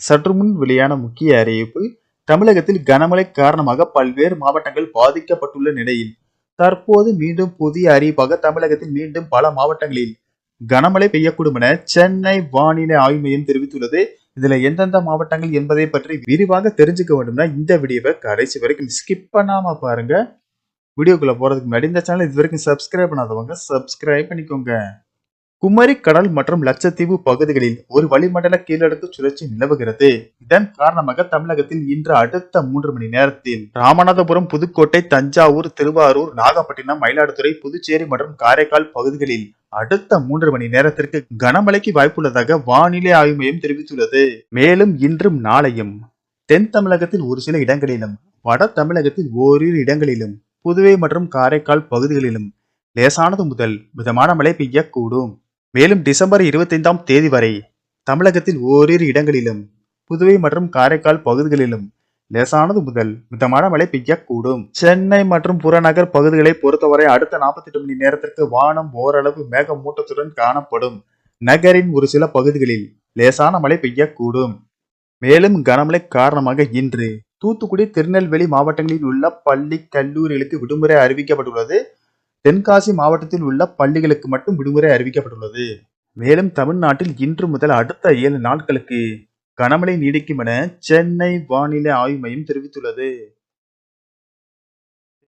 சற்று முன் வெளியான முக்கிய அறிவிப்பு தமிழகத்தில் கனமழை காரணமாக பல்வேறு மாவட்டங்கள் பாதிக்கப்பட்டுள்ள நிலையில் தற்போது மீண்டும் புதிய அறிவிப்பாக தமிழகத்தில் மீண்டும் பல மாவட்டங்களில் கனமழை பெய்யக்கூடும் என சென்னை வானிலை ஆய்வு மையம் தெரிவித்துள்ளது. இதுல எந்தெந்த மாவட்டங்கள் என்பதை பற்றி விரிவாக தெரிஞ்சுக்க வேண்டும்னா இந்த வீடியோவை கடைசி வரைக்கும் ஸ்கிப் பண்ணாம பாருங்க. வீடியோக்குள்ள போறதுக்கு முன்னாடி இந்த சேனல் இது வரைக்கும் சப்ஸ்கிரைப் பண்ணாதவங்க சப்ஸ்கிரைப் பண்ணிக்கோங்க. குமரி கடல் மற்றும் லட்சத்தீவு பகுதிகளில் ஒரு வளிமண்டல கீழடுக்கு சுழற்சி நிலவுகிறது. இதன் காரணமாக தமிழகத்தில் இன்று அடுத்த மூன்று மணி நேரத்தில் ராமநாதபுரம் புதுக்கோட்டை தஞ்சாவூர் திருவாரூர் நாகப்பட்டினம் மயிலாடுதுறை புதுச்சேரி மற்றும் காரைக்கால் பகுதிகளில் அடுத்த மூன்று மணி நேரத்திற்கு கனமழைக்கு வாய்ப்புள்ளதாக வானிலை ஆய்வு மையம் தெரிவித்துள்ளது. மேலும் இன்றும் நாளையும் தென் தமிழகத்தில் ஒரு சில இடங்களிலும் வட தமிழகத்தில் ஓரிரு இடங்களிலும் புதுவை மற்றும் காரைக்கால் பகுதிகளிலும் லேசானது முதல் மிதமான மழை பெய்யக்கூடும். மேலும் டிசம்பர் இருபத்தைந்தாம் தேதி வரை தமிழகத்தின் ஓரிரு இடங்களிலும் புதுவை மற்றும் காரைக்கால் பகுதிகளிலும் லேசானது முதல் மிதமான மழை பெய்யக்கூடும். சென்னை மற்றும் புறநகர் பகுதிகளை பொறுத்தவரை அடுத்த 48 மணி நேரத்திற்கு வானம் ஓரளவு மேகமூட்டத்துடன் காணப்படும். நகரின் ஒரு சில பகுதிகளில் லேசான மழை பெய்யக்கூடும். மேலும் கனமழை காரணமாக இன்று தூத்துக்குடி திருநெல்வேலி மாவட்டங்களில் உள்ள பள்ளி கல்லூரிகளுக்கு விடுமுறை அறிவிக்கப்பட்டுள்ளது. தென்காசி மாவட்டத்தில் உள்ள பள்ளிகளுக்கு மட்டும் விடுமுறை அறிவிக்கப்பட்டுள்ளது. மேலும் தமிழ்நாட்டில் இன்று முதல் அடுத்த ஏழு நாட்களுக்கு கனமழை நீடிக்கும் என சென்னை வானிலை ஆய்வு மையம் தெரிவித்துள்ளது.